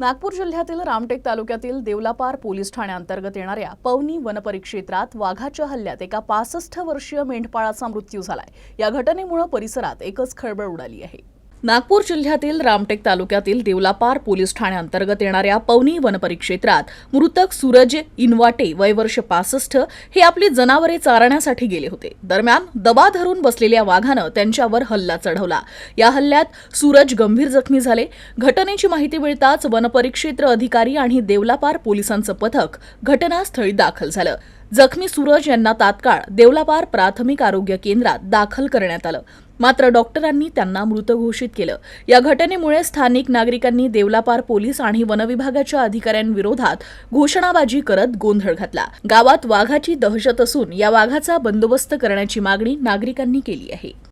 नागपूर जिल्ह्यातील रामटेक तालुक्यातील देवलापार पोलीस ठाण्याअंतर्गत येणाऱ्या पवनी वनपरिक्षेत्रात वाघाच्या हल्ल्यात एका पासष्ट वर्षीय मेंढपाळाचा मृत्यू झालाय. या घटनेमुळे परिसरात एकच खळबळ उडाली आहे. नागपूर जिल्ह्यातील रामटेक तालुक्यातील देवलापार पोलीस ठाण्याअंतर्गत येणाऱ्या पवनी वनपरिक्षेत्रात मृतक सूरज इनवाटे वयवर्ष पासष्ट हे आपली जनावरे चारण्यासाठी गेले होते. दरम्यान दबा धरून बसलेल्या वाघानं त्यांच्यावर हल्ला चढवला. या हल्ल्यात सूरज गंभीर जखमी झाले. घटनेची माहिती मिळताच वनपरिक्षेत्र अधिकारी आणि देवलापार पोलिसांचं पथक घटनास्थळी दाखल झालं. जखमी सूरज यांना तात्काळ देवलापार प्राथमिक आरोग्य केंद्रात दाखल करण्यात आलं. मात्र डॉक्टरांनी त्यांना मृत घोषित केलं. या घटनेमुळे स्थानिक नागरिकांनी देवलापार पोलीस आणि वनविभागाच्या अधिकाऱ्यांविरोधात घोषणाबाजी करत गोंधळ घातला. गावात वाघाची दहशत असून या वाघाचा बंदोबस्त करण्याची मागणी नागरिकांनी केली आहे.